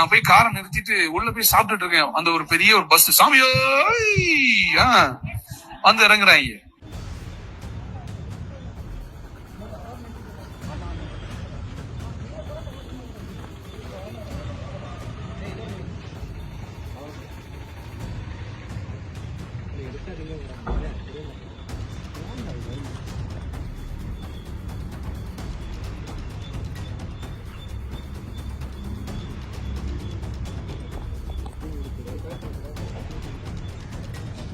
நான் போய் காரை நிறுத்திட்டு உள்ள போய் சாப்பிட்டுட்டு இருக்கேன். அந்த ஒரு பெரிய ஒரு பஸ் சாமியோ வந்து இறங்குறாங்க.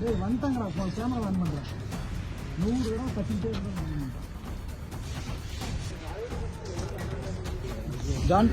ஏய் வந்துட்டாங்கடா ஃபோன் கேமரா ஆன் பண்ணுறேன் நூறு இடம் கட்டிக்கிட்டே இருந்தா ஜான்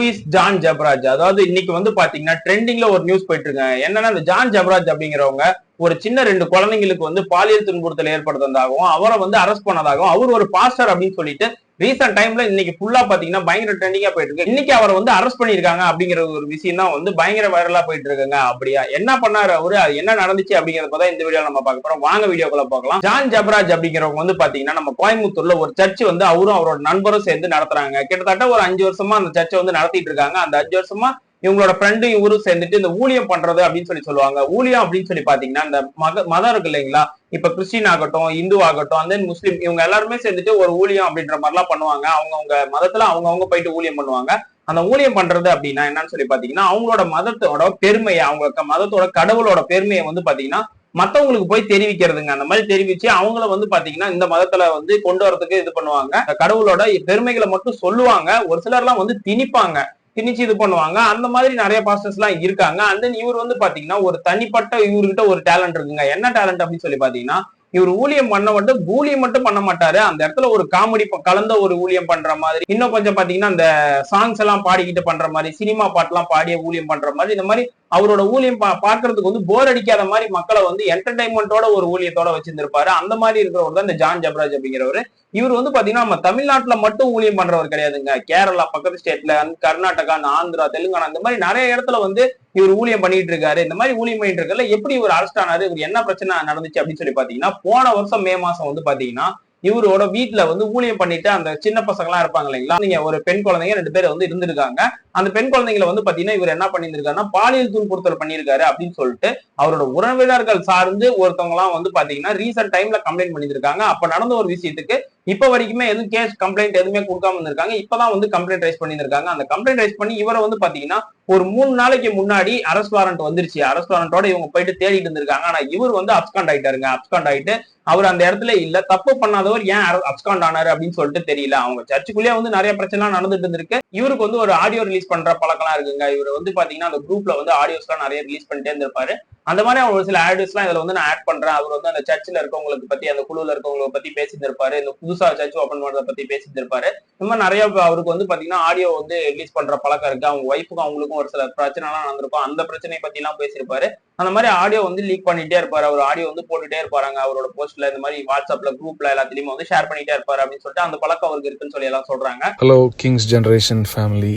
லூயிஸ் ஜான் ஜபராஜ் அதாவது இன்னைக்கு வந்து பாத்தீங்கன்னா ட்ரெண்டிங்ல ஒரு நியூஸ் போயிட்டு இருக்காங்க என்னன்னா இந்த ஜான் ஜபராஜ் அப்படிங்கிறவங்க ஒரு சின்ன ரெண்டு குழந்தைங்களுக்கு வந்து பாலியல் துன்புறுத்தல் ஏற்படுத்தினதாகவும் அவரை வந்து அரெஸ்ட் பண்ணதாகவும் அவர் ஒரு பாஸ்டர் அப்படின்னு சொல்லிட்டு ரீசெண்ட் டைம்ல இன்னைக்கு ஃபுல்லா பாத்தீங்கன்னா பயங்கர ட்ரெண்டிங்கா போயிட்டு இருக்கு. இன்னைக்கு அவரை வந்து அரெஸ்ட் பண்ணிருக்காங்க அப்படிங்கிற ஒரு விஷயம் தான் வந்து பயங்கர வைரலா போயிட்டு இருக்குங்க. அப்படியா? என்ன பண்ணாரு அவரு? அது என்ன நடந்துச்சு அப்படிங்கறத தான் இந்த வீடியோ நம்ம பார்க்க போறோம். வாங்க வீடியோக்குள்ள பார்க்கலாம். ஜான் ஜபராஜ் அப்படிங்கிறவங்க வந்து பாத்தீங்கன்னா நம்ம கோயம்புத்தூர்ல ஒரு சர்ச் வந்து அவரும் அவரோட நண்பரும் சேர்ந்து நடத்துறாங்க. கிட்டத்தட்ட ஒரு அஞ்சு வருஷமா அந்த சர்ச்சை வந்து நடத்திட்டு இருக்காங்க. அந்த அஞ்சு வருஷமா இவங்களோட ஃப்ரெண்டு இவரும் சேர்ந்துட்டு இந்த ஊழியம் பண்றது அப்படின்னு சொல்லி சொல்லுவாங்க. ஊழியம் அப்படின்னு சொல்லி பாத்தீங்கன்னா இந்த மத மதம் இருக்கு இல்லைங்களா? இப்ப கிறிஸ்டின் ஆகட்டும் இந்து ஆகட்டும் அந்த முஸ்லீம் இவங்க எல்லாருமே சேர்ந்துட்டு ஒரு ஊழியம் அப்படின்ற மாதிரிலாம் பண்ணுவாங்க. அவங்கவுங்க மதத்துல அவங்கவுங்க போயிட்டு ஊழியம் பண்ணுவாங்க. அந்த ஊழியம் பண்றது அப்படின்னா என்னன்னு சொல்லி பாத்தீங்கன்னா அவங்களோட மதத்தோட பெருமையை அவங்க மதத்தோட கடவுளோட பெருமையை வந்து பாத்தீங்கன்னா மத்தவங்களுக்கு போய் தெரிவிக்கிறதுங்க. அந்த மாதிரி தெரிவிச்சு அவங்கள வந்து பாத்தீங்கன்னா இந்த மதத்துல வந்து கொண்டு வரதுக்கு இது பண்ணுவாங்க. கடவுளோட பெருமைகளை மட்டும் சொல்லுவாங்க. ஒரு சிலர்லாம் வந்து திணிப்பாங்க. திணிச்சு இது பண்ணுவாங்க. அந்த மாதிரி நிறைய பாஸ்டர்ஸ் எல்லாம் இருக்காங்க. அண்ட் தென் இவர் வந்து பாத்தீங்கன்னா ஒரு தனிப்பட்ட இவர்கிட்ட ஒரு டேலண்ட் இருக்குங்க. என்ன டேலண்ட் அப்படின்னு சொல்லி பாத்தீங்கன்னா இவர் ஊழியம் பண்ண மட்டும் ஊழியம் மட்டும் பண்ண மாட்டாரு. அந்த இடத்துல ஒரு காமெடி கலந்த ஒரு ஊழியம் பண்ற மாதிரி இன்னும் கொஞ்சம் பாத்தீங்கன்னா அந்த சாங்ஸ் எல்லாம் பாடிக்கிட்டு பண்ற மாதிரி சினிமா பாட்டெல்லாம் பாடிய ஊழியம் பண்ற மாதிரி இந்த மாதிரி அவரோட ஊழியம் பா பாக்குறதுக்கு வந்து போர் அடிக்காத மாதிரி மக்களை வந்து என்டர்டைன்மெண்ட்டோட ஒரு ஊழியத்தோட வச்சிருந்திருப்பாரு. அந்த மாதிரி இருக்கிறவர் தான் இந்த ஜான் ஜப்ராஜ் அப்படிங்கிறவர். இவர் வந்து பாத்தீங்கன்னா நம்ம தமிழ்நாட்டுல மட்டும் ஊழியம் பண்றவர் கிடையாதுங்க. கேரளா பக்கத்து ஸ்டேட்ல கர்நாடகா ஆந்திரா தெலுங்கானா இந்த மாதிரி நிறைய இடத்துல வந்து இவர் ஊழியம் பண்ணிட்டு இருக்காரு இந்த மாதிரி ஊழியம் பண்ணிட்டு இருக்கல எப்படி இவர் அரெஸ்ட் ஆனாரு? இவர் என்ன பிரச்சனை நடந்துச்சு அப்படின்னு சொல்லி பாத்தீங்கன்னா போன வருஷம் மே மாசம் வந்து பாத்தீங்கன்னா இவரோட வீட்டுல வந்து ஊழியம் பண்ணிட்டு அந்த சின்ன பசங்க எல்லாம் இருப்பாங்க இல்லைங்களா? நீங்க ஒரு பெண் குழந்தைங்க ரெண்டு பேர் வந்து இருந்திருக்காங்க. அந்த பெண் குழந்தைங்களை வந்து பாத்தீங்கன்னா இவர் என்ன பண்ணியிருக்காருன்னா பாலியல் துன்புறுத்தல் பண்ணியிருக்காரு அப்படின்னு சொல்லிட்டு அவரோட உறவினர்கள் சார்ந்து ஒருத்தவங்க எல்லாம் வந்து பாத்தீங்கன்னா ரீசெண்ட் டைம்ல கம்ப்ளைண்ட் பண்ணியிருக்காங்க அப்ப நடந்த ஒரு விஷயத்துக்கு இப்ப வரைக்குமே எதுவும் கேஸ் கம்ப்ளைண்ட் எதுவுமே கொடுக்காம இருந்திருக்காங்க. இப்பதான் வந்து கம்ப்ளைண்ட் ரைஸ் பண்ணியிருக்காங்க அந்த கம்ப்ளைண்ட் ரைஸ் பண்ணி இவரை வந்து பாத்தீங்கன்னா ஒரு மூணு நாளைக்கு முன்னாடி அரஸ்ட் வாரண்ட் வந்துருச்சு. அரஸ்ட் வாரண்டோட இவங்க போயிட்டு தேடிட்டு இருந்திருக்காங்க. ஆனா இவர் வந்து அப்ஸ்காண்ட் ஆயிட்டாருங்க. அப்ஸ்காண்ட் ஆயிட்டு அவர் அந்த இடத்துல இல்ல. தப்பு பண்ணாதவர் ஏன் அப்ஸ்காண்ட் ஆனாரு அப்படின்னு சொல்லிட்டு தெரியல. அவங்க சர்ச்சுக்குள்ளேயே வந்து நிறைய பிரச்சனை நடந்துட்டு இருந்திருக்கு. இவருக்கு வந்து ஒரு ஆடியோ ரிலீஸ் பண்ற பழக்கம்லாம் இருக்குங்க. இவர் வந்து பாத்தீங்கன்னா அந்த குரூப்ல வந்து ஆடியோஸ் எல்லாம் நிறைய ரிலீஸ் பண்ணிட்டே இருந்திருப்பாரு. அந்த மாதிரி ஒரு சில ஆடியோஸ் எல்லாம் இதுல வந்து நான் ஆட் பண்றேன். அவர் வந்து அந்த சர்ச்சில் இருக்கவங்களுக்கு பத்தி அந்த குழுல இருக்கவங்களை பத்தி பேசியிருந்திருப்பாரு. இந்த புதுசா சர்ச் ஓப்பன் பண்றத பத்தி பேசியிருந்திருப்பாரு. இந்த மாதிரி நிறைய அவருக்கு வந்து பாத்தீங்கன்னா ஆடியோ வந்து ரிலீஸ் பண்ற பழக்கம் இருக்கு. அவங்க ஒய்ஃபுக்கும் அவங்களுக்கும் ஒரு சில பிரச்சனை எல்லாம் நடந்திருக்கும். அந்த பிரச்சனையை பத்தி எல்லாம் பேசியிருப்பாரு. அந்த மாதிரி ஆடியோ வந்து லீக் பண்ணிட்டே இருப்பாரு. அவர் ஆடியோ வந்து போட்டுட்டே இருப்பாங்க அவரோட போஸ்ட்ல இந்த மாதிரி வாட்ஸ்அப்ல குரூப்ல எல்லாத்திலயுமே வந்து ஷேர் பண்ணிட்டே இருப்பாரு அப்படின்னு சொல்லிட்டு அந்த பழக்கம் அவருக்கு இருக்குன்னு சொல்லி எல்லாம் சொல்றாங்க. Hello kings generation family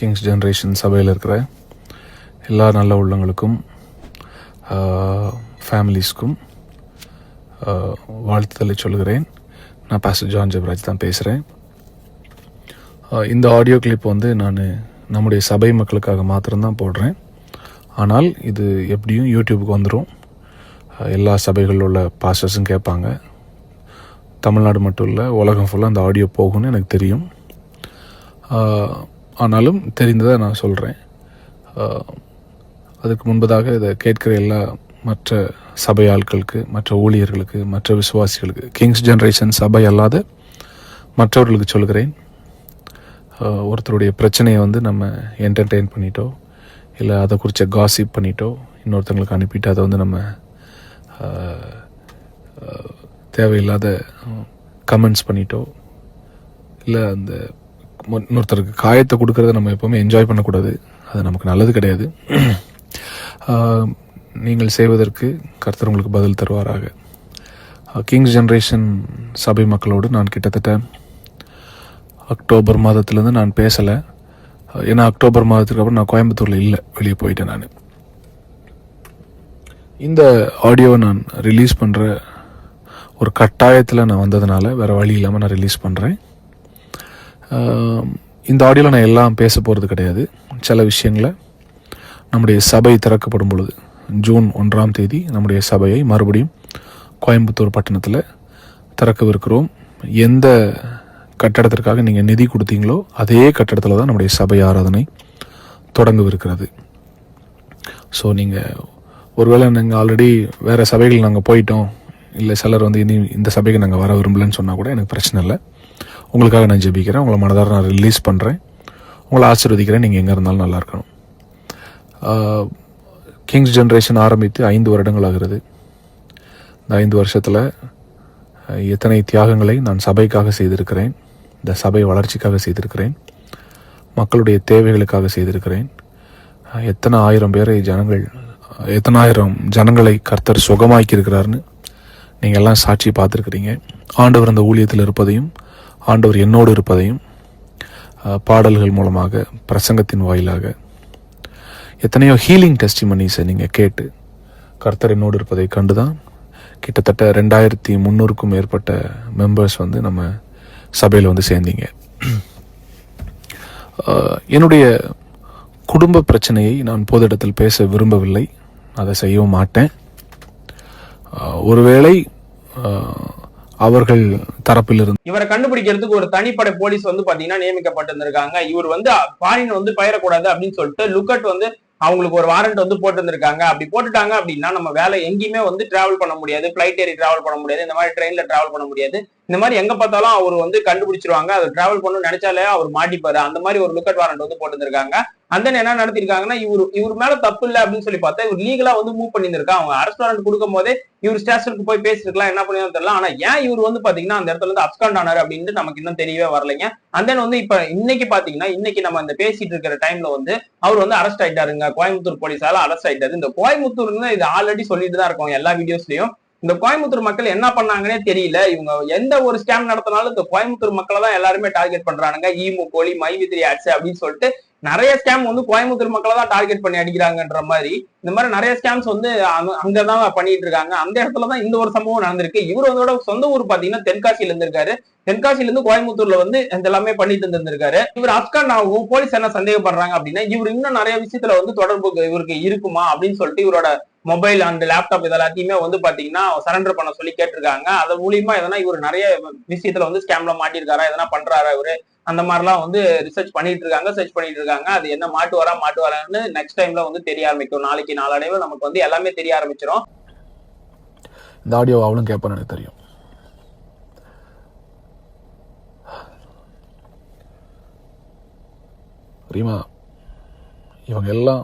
kings generation சபையில் இருக்கிற எல்லா நல்ல உள்ளங்களுக்கும் ஃபேமிலிஸ்க்கும் வாழ்த்துதலை சொல்கிறேன் நான் பாஸ்டர் ஜான் ஜெபராஜ் தான் பேசுகிறேன் இந்த ஆடியோ கிளிப் வந்து நான் நம்முடைய சபை மக்களுக்காக மாத்திரம்தான் போடுறேன். ஆனால் இது எப்படியும் யூடியூபுக்கு வந்துடும் எல்லா சபைகளில் உள்ள பாஸ்டர்ஸும் கேட்பாங்க. தமிழ்நாடு மட்டும் இல்லை உலகம் ஃபுல்லாக அந்த ஆடியோ போகும்னு எனக்கு தெரியும். ஆனாலும் தெரிந்ததை நான் சொல்கிறேன் அதுக்கு முன்பதாக இதை கேட்கிற எல்லா மற்ற சபை ஆட்களுக்கு மற்ற ஊழியர்களுக்கு மற்ற விசுவாசிகளுக்கு கிங்ஸ் ஜென்ரேஷன் சபை அல்லாத மற்றவர்களுக்கு சொல்கிறேன். ஒருத்தருடைய பிரச்சனையை வந்து நம்ம என்டர்டெயின் பண்ணிட்டோம். இல்லை அதை குறித்த காசிப் பண்ணிட்டோ இன்னொருத்தங்களுக்கு அனுப்பிட்டு அதை வந்து நம்ம தேவையில்லாத கமெண்ட்ஸ் பண்ணிட்டோ இல்லை அந்த இன்னொருத்தருக்கு காயத்தை கொடுக்கறத நம்ம எப்போவுமே என்ஜாய் பண்ணக்கூடாது. அது நமக்கு நல்லது கிடையாது. நீங்கள் செய்வதற்கு கர்த்தர் உங்களுக்கு பதில் தருவாராக. கிங்ஸ் ஜென்ரேஷன் சபை மக்களோடு நான் கிட்டத்தட்ட அக்டோபர் மாதத்துலேருந்து நான் பேசலை. ஏன்னா அக்டோபர் மாதத்துக்கு அப்புறம் நான் கோயம்புத்தூரில் இல்லை. வெளியே போயிட்டேன் நான். இந்த ஆடியோவை நான் ரிலீஸ் பண்ணுற ஒரு கட்டாயத்தில் நான் வந்ததுனால வேறு வழி இல்லாமல் நான் ரிலீஸ் பண்ணுறேன் இந்த ஆடியோவில் நான் எல்லாம் பேச போகிறது கிடையாது. சில விஷயங்களை நம்முடைய சபை திறக்கப்படும் பொழுது ஜூன் ஒன்றாம் தேதி நம்முடைய சபையை மறுபடியும் கோயம்புத்தூர் பட்டணத்தில் திறக்கவிருக்கிறோம். எந்த கட்டடத்திற்காக நீங்கள் நிதி கொடுத்தீங்களோ அதே கட்டடத்தில் தான் நம்முடைய சபை ஆராதனை தொடங்கவிருக்கிறது. ஸோ நீங்கள் ஒருவேளை நாங்கள் ஆல்ரெடி வேறு சபைகள் நாங்கள் போயிட்டோம் இல்லை சிலர் வந்து இனி இந்த சபைக்கு நாங்கள் வர விரும்பலன்னு சொன்னால் கூட எனக்கு பிரச்சனை இல்லை. உங்களுக்காக நான் ஜெபிக்கிறேன் உங்களை மனதார நான் ரிலீஸ் பண்ணுறேன் உங்களை ஆசீர்வதிக்கிறேன் நீங்கள் எங்கே இருந்தாலும் நல்லா இருக்கணும். கிங்ஸ் ஜென்ரேஷன் ஆரம்பித்து ஐந்து வருடங்கள் ஆகிறது. இந்த ஐந்து வருஷத்தில் எத்தனை தியாகங்களை நான் சபைக்காக செய்திருக்கிறேன். இந்த சபை வளர்ச்சிக்காக செய்திருக்கிறேன். மக்களுடைய தேவைகளுக்காக செய்திருக்கிறேன். எத்தனை ஆயிரம் பேரை ஜனங்கள் எத்தனை ஆயிரம் ஜனங்களை கர்த்தர் சுகமாக்கி இருக்கிறாருன்னு நீங்கள் எல்லாம் சாட்சி பார்த்துருக்குறீங்க. ஆண்டவர் அந்த ஊழியத்தில் இருப்பதையும் ஆண்டவர் என்னோடு இருப்பதையும் பாடல்கள் மூலமாக பிரசங்கத்தின் வாயிலாக. எத்தனையோ ஹீலிங் டெஸ்டிமனிஸை நீங்கள் கேட்டு கர்த்தர் என்னோடு இருப்பதை கண்டு தான் கிட்டத்தட்ட ரெண்டாயிரத்தி முந்நூறுக்கும் மேற்பட்ட மெம்பர்ஸ் வந்து நம்ம சபையில் வந்து சேர்ந்தீங்க. என்னுடைய குடும்ப பிரச்சனையை நான் பொது இடத்தில் பேச விரும்பவில்லை. அதை செய்யவும் மாட்டேன். ஒருவேளை அவர்கள் தரப்பிலிருந்து இவரை கண்டுபிடிக்கிறதுக்கு ஒரு தனிப்படை போலீஸ் வந்து பாத்தீங்கன்னா நியமிக்கப்பட்டிருந்திருக்காங்க. இவர் வந்து பாரின் வந்து பயிரக்கூடாது அப்படின்னு சொல்லிட்டு லுக்கட் வந்து அவங்களுக்கு ஒரு வாரண்ட் வந்து போட்டிருந்திருக்காங்க. அப்படி போட்டுட்டாங்க அப்படின்னா நம்ம வேலை எங்கேயுமே வந்து டிராவல் பண்ண முடியாது. பிளைட் ஏறி டிராவல் பண்ண முடியாது. இந்த மாதிரி ட்ரெயின்ல டிராவல் பண்ண முடியாது. இந்த மாதிரி எங்க பார்த்தாலும் அவர் வந்து கண்டுபிடிச்சிருவாங்க. அதை டிராவல் பண்ணணும்னு நினைச்சாலே அவர் மாட்டிப்பாரு. அந்த மாதிரி ஒரு லுக்கட் வாரண்ட் வந்து போட்டிருந்திருக்காங்க. அந்த என்ன நடத்திருக்காங்கன்னா இவரு இவர் மேல தப்பு இல்லை அப்படின்னு சொல்லி பார்த்தா இவர் லீகலா வந்து மூவ் பண்ணியிருக்காங்க அவங்க அரஸ்ட் வாரண்ட் கொடுக்கும் போதே இவர் ஸ்டேஷனுக்கு போய் பேசிருக்கலாம் என்ன பண்ணி தெரியல. ஆனா ஏன் இவர் வந்து பாத்தீங்கன்னா அந்த இடத்துல இருந்து அப்காண்ட் ஆனாரு அப்படின்னு நமக்கு இன்னும் தெரியவே வரலைங்க. அந்த வந்து இப்ப இன்னைக்கு பாத்தீங்கன்னா இன்னைக்கு நம்ம இந்த பேசிட்டு இருக்கிற டைம்ல வந்து அவர் வந்து அரெஸ்ட் ஆயிட்டாருங்க. கோயம்புத்தூர் போலீஸால அரெஸ்ட் ஆயிட்டாரு. இந்த கோயம்புத்தூர்னு இது ஆல்ரெடி சொல்லிட்டு தான் இருக்கோம் எல்லா வீடியோஸ்லயும் இந்த கோயம்புத்தூர் மக்கள் என்ன பண்ணாங்கன்னே தெரியல. இவங்க எந்த ஒரு ஸ்கேம் நடத்தினாலும் இந்த கோயம்புத்தூர் மக்களை தான் எல்லாருமே டார்கெட் பண்றானுங்க. ஈமு கோழி மை வித்ரி ஆட்ஸ் அப்படின்னு சொல்லிட்டு நிறைய ஸ்கேம் வந்து கோயம்புத்தூர் மக்களை தான் டார்கெட் பண்ணி அடிக்கிறாங்கன்ற மாதிரி இந்த மாதிரி நிறைய ஸ்கேம்ஸ் வந்து அங்கதான் பண்ணிட்டு இருக்காங்க. அந்த இடத்துல தான் இந்த ஒரு சம்பவம் நடந்திருக்கு. இவர் சொந்த ஊர் பாத்தீங்கன்னா தென்காசியில இருந்திருக்காரு. தென்காசியில இருந்து கோயம்புத்தூர்ல வந்து இந்த எல்லாமே பண்ணிட்டு இருந்திருக்காரு இவர் அப்கான் ஆகும் போலீஸ் என்ன சந்தேகப்படுறாங்க அப்படின்னா இவர் இன்னும் நிறைய விஷயத்துல வந்து தொடர்பு இவருக்கு இருக்குமா அப்படின்னு சொல்லிட்டு இவரோட மொபைல் அண்ட் லேப்டாப் இது எல்லாத்தையுமே வந்து பாத்தீங்கன்னா சரண்டர் பண்ண சொல்லி கேட்டிருக்காங்க. அது மூலியமா எதனா இவர் நிறைய விஷயத்துல வந்து ஸ்கேம்ல மாட்டிருக்காரா எதனா பண்றாரா இவரு? அந்த மாதிரிலாம் வந்து ரிசர்ச் பண்ணிட்டு இருக்காங்க சர்ச் பண்ணிட்டு இருக்காங்க அது என்ன மாட்டு வரா மாட்டு வரான்னு நெக்ஸ்ட் டைம்ல வந்து தெரிய ஆரம்பிக்கும். நாளைக்கு நாளடைவில் நமக்கு வந்து எல்லாமே தெரிய ஆரம்பிச்சிடும் இந்த ஆடியோ அவளும் கேட்பான்னு எனக்கு தெரியும். ரீமா இவங்க எல்லாம்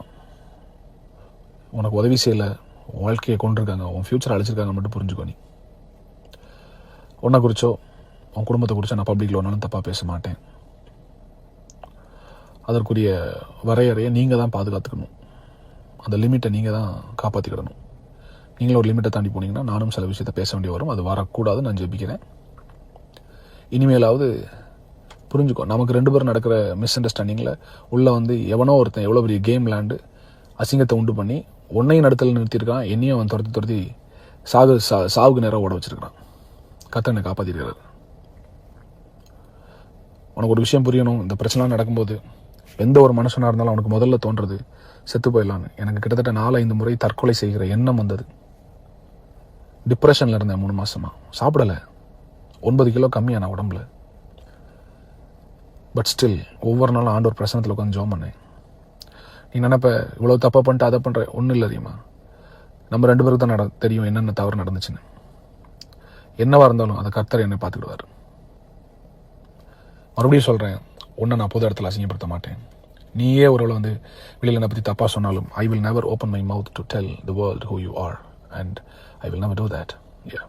உனக்கு உதவி செய்யல. உன் வாழ்க்கையை கொண்டிருக்காங்க உன் ஃபியூச்சர் அழைச்சிருக்காங்க மட்டும் புரிஞ்சுக்கோ நீ. உன்னை குறிச்சோ அவன் குடும்பத்தை குறித்து நான் பப்ளிக்கில் ஒன்றாலும் தப்பாக பேச மாட்டேன். அதற்குரிய வரையறையை நீங்கள் தான் பாதுகாத்துக்கணும். அந்த லிமிட்டை நீங்கள் தான் காப்பாற்றிக்கிடணும் நீங்களும் ஒரு லிமிட்டை தாண்டி போனீங்கன்னா நானும் சில விஷயத்த பேச வேண்டிய வரும். அது வரக்கூடாது நான் ஜெபிக்கிறேன். இனிமேலாவது புரிஞ்சுக்கோ நமக்கு ரெண்டு பேரும் நடக்கிற மிஸ் அண்டர்ஸ்டாண்டிங்கில் உள்ளே வந்து எவனோ ஒருத்தன் எவ்வளோ பெரிய கேம் விளாண்டு அசிங்கத்தை உண்டு பண்ணி உன்னையும் நடத்தல நிறுத்தியிருக்கான் என்னையும் அவன் துரத்தி துரத்தி சாகு சா சாவுக்கு நேராக ஓட வச்சுருக்கிறான். கத்தனை காப்பாற்றிருக்கிறார் உனக்கு ஒரு விஷயம் புரியணும். இந்த பிரச்சனைலாம் நடக்கும்போது எந்த ஒரு மனுஷனாக இருந்தாலும் அவனுக்கு முதல்ல தோன்றது செத்து போயிடலான்னு. எனக்கு கிட்டத்தட்ட நாலு ஐந்து முறை தற்கொலை செய்கிற எண்ணம் வந்தது. டிப்ரெஷனில் இருந்தேன் மூணு மாதமாக சாப்பிடலை. ஒன்பது கிலோ கம்மியான உடம்புல. பட் ஸ்டில் ஒவ்வொரு நாளும் ஆண்டோர் பிரசனத்தில் உட்காந்து ஜோம் பண்ணேன். நீ நினைப்ப இவ்வளோ தப்பாக பண்ணிட்டு அதை பண்ணுற ஒன்றும் இல்லை தெரியுமா? நம்ம ரெண்டு பேருக்கு தான் நட தெரியும் என்னென்ன தவறு நடந்துச்சுன்னு. என்னவாக இருந்தாலும் அதை கர்த்தர் என்னை பார்த்துக்கிடுவார். மறுபடியும் சொல்கிறேன் உன்னை நான் பொது இடத்துல அசிங்கப்படுத்த மாட்டேன். நீயே ஒரு வந்து வெளியில் என்னை பற்றி தப்பாக சொன்னாலும் I will never open my mouth to tell the world who you are and I will never do that yeah.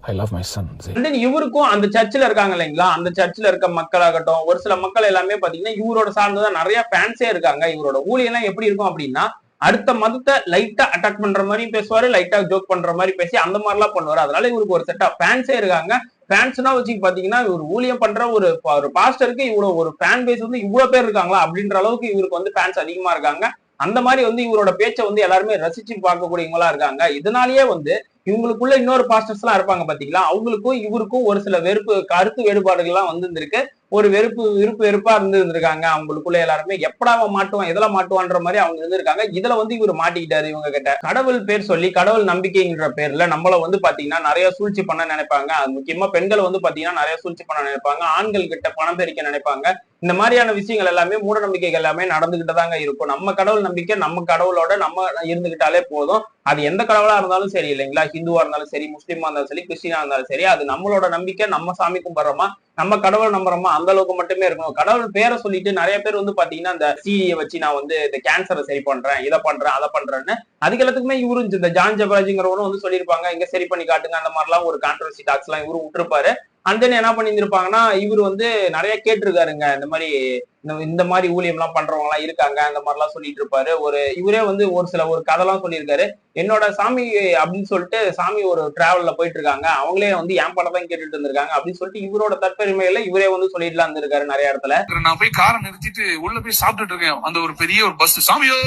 I love my son இவருக்கும் அந்த சர்ச்சில் இருக்காங்க இல்லைங்களா? அந்த சர்ச்சில் இருக்க மக்களாகட்டும் ஒரு சில மக்கள் எல்லாமே பார்த்தீங்கன்னா இவரோட சார்ந்துதான் நிறைய ஃபேன்ஸே இருக்காங்க. இவரோட ஊழியெல்லாம் எப்படி இருக்கும் அப்படின்னா அடுத்த மதத்தை லைட்டா அட்டாக் பண்ற மாதிரி பேசுவாரு லைட்டா ஜோக் பண்ற மாதிரி பேசி அந்த மாதிரி எல்லாம் பண்ணுவாரு. அதனால இவருக்கு ஒரு செட் ஆஃப் ஃபேன்ஸே இருக்காங்க. ஃபேன்ஸ்னா வச்சு பாத்தீங்கன்னா இவர் ஊழியம் பண்ற ஒரு ஒரு பாஸ்டருக்கு இவ்வளவு ஒரு ஃபேன் பேஸ் வந்து இவ்வளவு பேர் இருக்காங்களா? அப்படின்ற அளவுக்கு இவருக்கு வந்து ஃபேன்ஸ் அதிகமா இருக்காங்க. அந்த மாதிரி வந்து இவரோட பேச்சை வந்து எல்லாருமே ரசிச்சு பார்க்கக்கூடியவங்களா இருக்காங்க. இதனாலேயே வந்து இவங்களுக்குள்ள இன்னொரு பாஸ்டர்ஸ் எல்லாம் இருப்பாங்க பாத்தீங்களா? அவங்களுக்கும் இவருக்கும் ஒரு சில வெறுப்பு கருத்து வேறுபாடுகள்லாம் வந்து இருந்திருக்கு ஒரு வெறுப்பு விருப்பு வெறுப்பா இருந்து இருந்திருக்காங்க அவங்களுக்குள்ள எல்லாருமே எப்படா அவன் மாட்டுவான் இதெல்லாம் மாட்டுவான்ற மாதிரி அவங்க இருந்திருக்காங்க. இதுல வந்து இவர் மாட்டிக்கிட்டாரு இவங்க கிட்ட கடவுள் பேர் சொல்லி கடவுள் நம்பிக்கைங்கிற பேர்ல நம்மள வந்து பாத்தீங்கன்னா நிறைய சூழ்ச்சி பண்ண நினைப்பாங்க. அது முக்கியமா பெண்கள் வந்து பாத்தீங்கன்னா நிறைய சூழ்ச்சி பண்ண நினைப்பாங்க. ஆண்கள் கிட்ட பணம் பெருக்க நினைப்பாங்க. இந்த மாதிரியான விஷயங்கள் எல்லாமே மூட நம்பிக்கைகள் எல்லாமே நடந்துகிட்டு தாங்க இருக்கும். நம்ம கடவுள் நம்பிக்கை நம்ம கடவுளோட நம்ம இருந்துகிட்டாலே போதும். அது எந்த கடவுளா இருந்தாலும் சரி இல்லைங்களா? ஹிந்துவா இருந்தாலும் சரி முஸ்லீமா இருந்தாலும் சரி கிறிஸ்டினா இருந்தாலும் சரி அது நம்மளோட நம்பிக்கை நம்ம சாமி கும்பிடுறோமா? நம்ம கடவுள் நம்புறோமா? அந்த அளவுக்கு மட்டுமே இருக்கணும். கடவுள் பேரை சொல்லிட்டு நிறைய பேர் வந்து பாத்தீங்கன்னா இந்த சீடியை வச்சு நான் வந்து இந்த கேன்சரை சரி பண்றேன் இதை பண்றேன் அதை பண்றேன்னு அதுக்கு எல்லாத்துக்குமே இவரு இந்த ஜான் ஜபராஜிங்கிறவரும் வந்து சொல்லியிருப்பாங்க. இங்க சரி பண்ணி காட்டுங்க அந்த மாதிரிலாம் ஒரு கான்ட்ரவர்சி டாக்ஸ் எல்லாம் இவரு விட்டுருப்பாரு. அண்ட் தென் என்ன பண்ணியிருந்திருப்பாங்கன்னா இவர் வந்து நிறைய கேட்டிருக்காருங்க. இந்த மாதிரி இந்த- இந்த மாதிரி ஊழியம் எல்லாம் பண்றவங்க எல்லாம் இருக்காங்க அந்த மாதிரி எல்லாம் சொல்லிட்டு இருப்பாரு. ஒரு இவரே வந்து ஒரு சில ஒரு கதைலாம் சொல்லியிருக்காரு. என்னோட சாமி அப்படின்னு சொல்லிட்டு சாமி ஒரு டிராவல்ல போயிட்டு இருக்காங்க அவங்களே வந்து என் படம் தான் கேட்டுட்டு இருந்திருக்காங்க அப்படின்னு சொல்லிட்டு இவரோட தற்பெருமையில இவரே வந்து சொல்லிட்டுலாம் இருந்திருக்காரு நிறைய இடத்துல. நான் போய் காரை நிறுத்திட்டு உள்ள போய் சாப்பிட்டுட்டு இருக்கேன். அந்த ஒரு பெரிய ஒரு பஸ் சாமியோ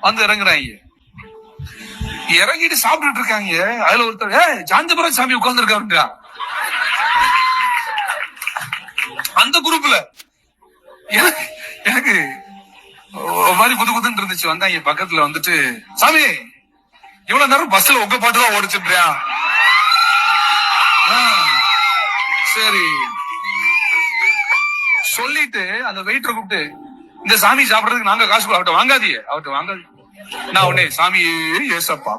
வந்து இறங்குறாங்க. இறங்கிட்டு சாப்பிட்டுட்டு இருக்காங்க. அதுல ஒருத்தர் ஏ சாமி உட்கார்ந்து இருக்காருன்றா அந்த குரூப்ல. எனக்கு எனக்கு ஒரு மாதிரி புது புதுன்னு இருந்துச்சு. வந்தாங்க பக்கத்துல வந்துட்டு சாமி இவ்வளவு நேரம் பஸ்ல உங்க பாட்டு தான் ஓடிச்சுன்றியா சரி. சொல்லிட்டு அந்த வெயிட்டர் கூப்பிட்டு இந்த சாமி சாப்பிடுறதுக்கு நாங்க காசு கொடு- அவர்ட்ட வாங்காதீங்க. அவர்ட்ட வாங்காதீங்க. நான் உடனே சாமி ஏசப்பா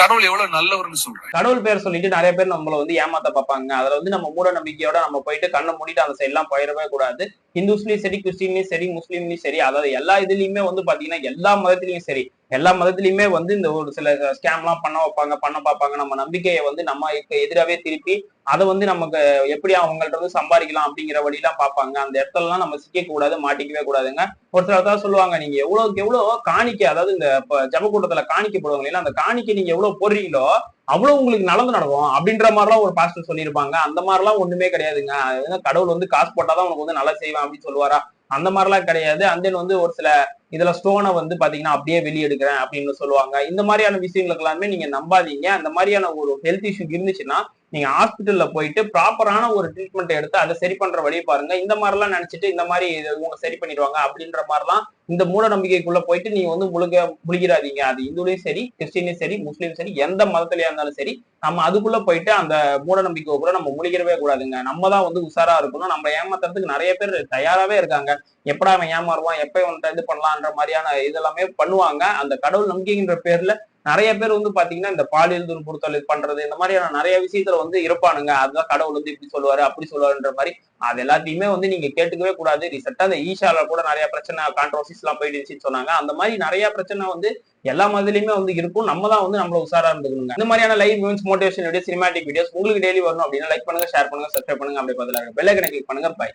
கடவுள் எவ்வளவு நல்லவர்னு சொல்றேன். கடவுள் பேர் சொல்லிட்டு நிறைய பேர் நம்மள வந்து ஏமாத்த பார்ப்பாங்க. அதுல வந்து நம்ம மூட நம்பிக்கையோட நம்ம போயிட்டு கண்ணை மூடிட்டு அந்த சைட் எல்லாம் போயிடவே கூடாது. இந்துஸ்லயும் சரி கிறிஸ்டின்லயும் சரி முஸ்லீம்லயும் சரி அதாவது எல்லா இதுலயுமே வந்து பாத்தீங்கன்னா எல்லா மதத்திலயும் சரி. எல்லா மதத்திலயுமே வந்து இந்த ஒரு சில ஸ்கேம் எல்லாம் பண்ண வைப்பாங்க பண்ண பார்ப்பாங்க. நம்ம நம்பிக்கையை வந்து நம்ம எதிராகவே திருப்பி அதை வந்து நமக்கு எப்படி அவங்கள்ட்ட வந்து சம்பாதிக்கலாம் அப்படிங்கிற வழியெல்லாம் பார்ப்பாங்க. அந்த இடத்துல எல்லாம் நம்ம சிக்க கூடாது மாட்டிக்கவே கூடாதுங்க. ஒரு சிலர் தான் சொல்லுவாங்க நீங்க எவ்வளவுக்கு எவ்வளவு காணிக்கை அதாவது இந்த ஜப கூட்டத்துல காணிக்கை போடுவாங்க இல்லையா? அந்த காணிக்கை நீங்க எவ்வளவு போடுறீங்களோ அவ்வளவு உங்களுக்கு நடந்து நடக்கும். அப்படின்ற மாதிரிலாம் ஒரு பாஸ்டர் சொல்லியிருப்பாங்க. அந்த மாதிரிலாம் ஒண்ணுமே கிடையாதுங்க. கடவுள் வந்து காசு போட்டாதான் உனக்கு வந்து நல்லா செய்வேன் அப்படின்னு சொல்லுவாரா? அந்த மாதிரிலாம் கிடையாது. அண்ட் தென் வந்து ஒரு சில இதுல ஸ்டோனை வந்து பாத்தீங்கன்னா அப்படியே வெளியெடுக்கிறேன் அப்படின்னு சொல்லுவாங்க. இந்த மாதிரியான விஷயங்களுக்கு எல்லாமே நீங்க நம்பாதீங்க. அந்த மாதிரியான ஒரு ஹெல்த் இஷ்யூ இருந்துச்சுன்னா நீங்க ஹாஸ்பிட்டல்ல போயிட்டு ப்ராப்பரான ஒரு ட்ரீட்மெண்ட் எடுத்து அதை சரி பண்ற வழியை பாருங்க. இந்த மாதிரிலாம் நினைச்சிட்டு இந்த மாதிரி இவங்க சரி பண்ணிடுவாங்க அப்படின்ற மாதிரிலாம் இந்த மூட நம்பிக்கைக்குள்ள போயிட்டு நீங்க வந்து முழுக முழுகிறாதீங்க அது இந்துலையும் சரி கிறிஸ்டின்லயும் சரி முஸ்லீம் சரி எந்த மதத்திலயா இருந்தாலும் சரி நம்ம அதுக்குள்ள போயிட்டு அந்த மூட நம்பிக்கை கூட நம்ம முழுகிறவே கூடாதுங்க. நம்ம தான் வந்து உஷாரா இருக்கணும். நம்ம ஏமாத்துறதுக்கு நிறைய பேர் தயாராவே இருக்காங்க. எப்படா அவன் ஏமாறுவான்? எப்ப இவன்கிட்ட இது பண்ணலான்ற மாதிரியான இதெல்லாமே பண்ணுவாங்க. அந்த கடவுள் நம்பிக்கைன்ற பேர்ல நிறைய பேர் வந்து பாத்தீங்கன்னா இந்த பாலியல் துன்புறுத்தல் இது பண்றது இந்த மாதிரியான நிறைய விஷயத்துல வந்து இருப்பானுங்க. அதுதான் கடவுள் வந்து இப்படி சொல்லுவாரு அப்படி சொல்லுவாருன்ற மாதிரி. அது எல்லாத்தையுமே வந்து நீங்க கேட்டுக்கவே கூடாது. ரீசெண்டா அந்த ஈஷால கூட நிறைய பிரச்சனை கான்ட்ரவர்சிஸ் எல்லாம் போயிடுச்சுன்னு சொன்னாங்க. அந்த மாதிரி நிறைய பிரச்சனை வந்து எல்லா மதத்திலயுமே வந்து இருக்கும். நம்ம தான் வந்து நம்மள உஷாரா இருந்துக்கணுங்க. இந்த மாதிரியான live means motivation video cinematic videos உங்களுக்கு டெய்லி வரணும் அப்படின்னா லைக் பண்ணுங்க ஷேர் பண்ணுங்க சப்ஸ்கிரைப் பண்ணுங்க. அப்படி பதிலாக பெல் கிளிக் பண்ணுங்க. பை